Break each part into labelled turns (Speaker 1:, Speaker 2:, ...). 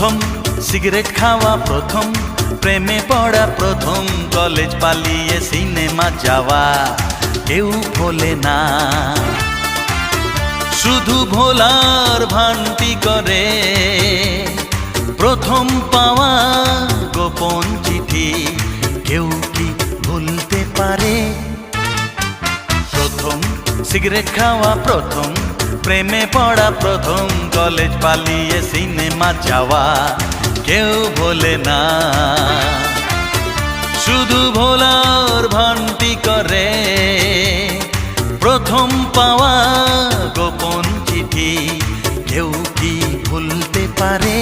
Speaker 1: প্রথম, সিগারেট খাওয়া প্রথম, প্রেমে পড়া প্রথম, কলেজ পালিয়ে সিনেমা যাওয়া, কেউ ভোলে না। শুধু ভোলার ভান্তি করে, প্রথম পাওয়া গোপন চিঠি, কেউ কি ভুলতে পারে? প্রথম, সিগারেট খাওয়া প্রথম প্রেমে পড়া প্রথম কলেজ পালিয়ে সিনেমা যাওয়া, কেউ বলে না। শুধু ভোলার ভান্তি করে, প্রথম পাওয়া গোপন চিঠি, কেউ কি ভুলতে পারে?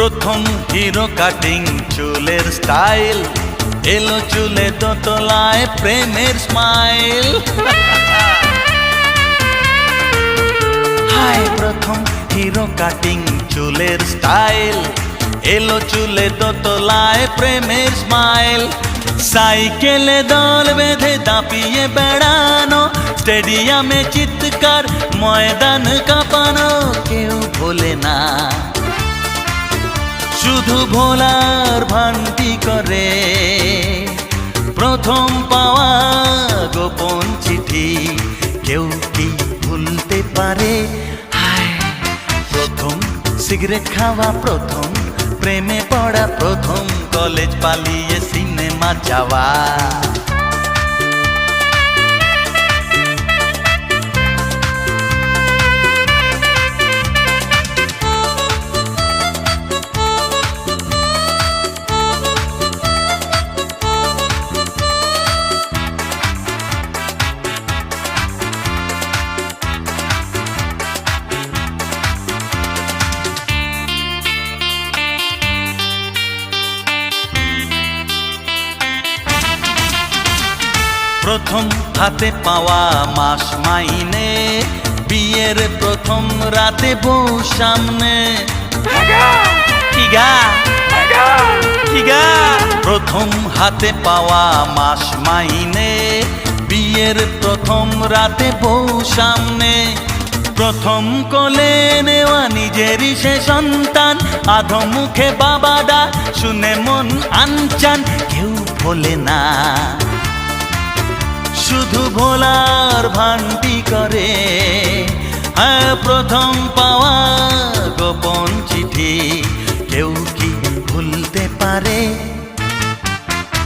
Speaker 1: প্রথম হিরো কাটিং, চুলের স্টাইল। এলো চুলে দোতলায় প্রেমের স্মাইল। হাই প্রথম হিরো কাটিং, চুলের স্টাইল। এলো চুলে দোতলায় প্রেমের স্মাইল। সাইকেলে দল বেঁধে দাপিয়ে বেড়ানো, স্টেডিয়ামে চিৎকার, ময়দান কাঁপানো, কেউ ভোলে না। শুধু ভোলার ভান্তি করে। প্রথম পাওয়া গোপন চিঠি কেউ কি ভুলতে পারে? প্রথম সিগারেট খাওয়া, প্রথম প্রেমে পড়া, প্রথম কলেজ পালিয়ে সিনেমা যাওয়া। প্রথম হাতে পাওয়া মাস মাইনে বিয়ের প্রথম রাতে বউ সামনে। কি গা কি গা প্রথম হাতে পাওয়া মাস মাইনে বিয়ের প্রথম রাতে বউ সামনে। প্রথম কোলে নেওয়া নিজেরই সে সন্তান আধো মুখে বাবাডা শুনে মন আনচান কেউ ভোলে না। শুধু ভোলার ভান্তি করে। হ্যাঁ প্রথম পাওয়া গোপন চিঠি, কেউ কি ভুলতে পারে?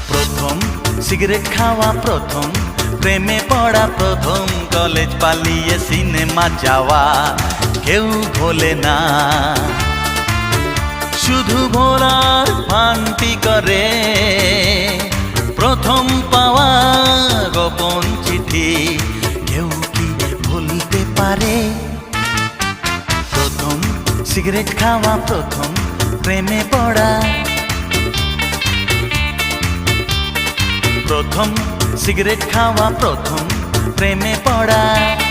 Speaker 1: প্রথম সিগারেট খাওয়া প্রথম, প্রেমে পড়া প্রথম, কলেজ পালিয়ে সিনেমা যাওয়া, কেউ ভোলে না। শুধু ভোলার ভান্তি করে। প্রথম সিগারেট খাওয়া প্রথম প্রেমে পড়া। প্রথম সিগারেট খাওয়া প্রথম প্রেমে পড়া।